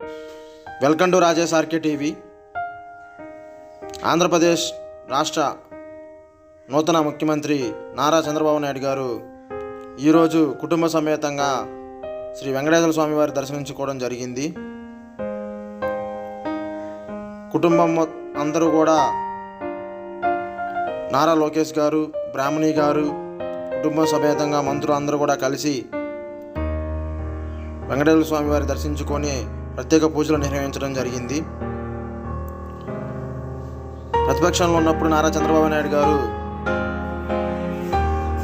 Welcome to Rajesh RK TV. Andhra Pradesh రాష్ట్ర నూతన ముఖ్యమంత్రి నారా చంద్రబాబు నాయుడు గారు ఈరోజు కుటుంబ సమేతంగా శ్రీ వెంకటేశ్వర స్వామి వారి దర్శించుకోవడం జరిగింది. కుటుంబం అందరూ కూడా నారా లోకేష్ గారు బ్రాహ్మణి గారు కుటుంబ సమేతంగా మంత్రులు అందరూ కూడా కలిసి వెంకటేశ్వర స్వామి వారి దర్శించుకొని ప్రత్యేక పూజలు నిర్వహించడం జరిగింది. ప్రతిపక్షంలో ఉన్నప్పుడు నారా చంద్రబాబు నాయుడు గారు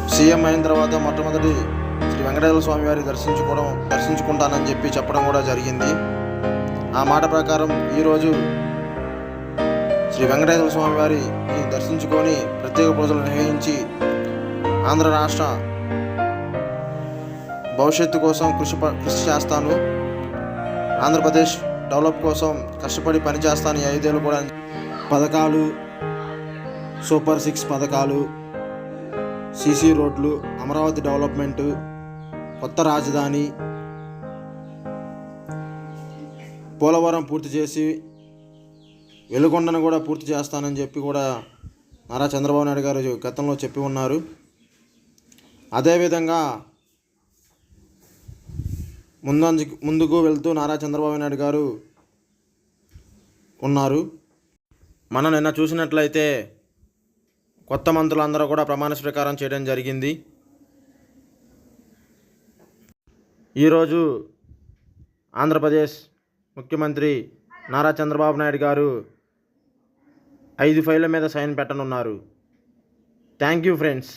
సీఎం అయిన తర్వాత మొట్టమొదటి శ్రీ వెంకటేశ్వర స్వామి వారి దర్శించుకోవడం దర్శించుకుంటానని చెప్పి చెప్పడం కూడా జరిగింది. ఆ మాట ప్రకారం ఈరోజు శ్రీ వెంకటేశ్వర స్వామి వారి దర్శించుకొని ప్రత్యేక పూజలు నిర్వహించి ఆంధ్ర రాష్ట్ర భవిష్యత్తు కోసం కృషి ప- కృషి చేస్తాను. ఆంధ్రప్రదేశ్ డెవలప్ కోసం కష్టపడి పనిచేస్తాను ఈ ఐదేళ్ళు కూడా. పథకాలు సూపర్ సిక్స్ పథకాలు సీసీ రోడ్లు అమరావతి డెవలప్మెంట్ కొత్త రాజధాని పోలవరం పూర్తి చేసి వెలుగొండను కూడా పూర్తి చేస్తానని చెప్పి కూడా నారా చంద్రబాబు నాయుడు గారు గతంలో చెప్పి ఉన్నారు. అదేవిధంగా ముందంజ ముందుకు వెళ్తూ నారా చంద్రబాబు నాయుడు గారు ఉన్నారు. మనం నిన్న చూసినట్లయితే కొత్త మంత్రులందరూ కూడా ప్రమాణ స్వీకారం చేయడం జరిగింది. ఈరోజు ఆంధ్రప్రదేశ్ ముఖ్యమంత్రి నారా చంద్రబాబు నాయుడు గారు ఐదు ఫైళ్ళ మీద సైన్ పెట్టనున్నారు. Thank you friends.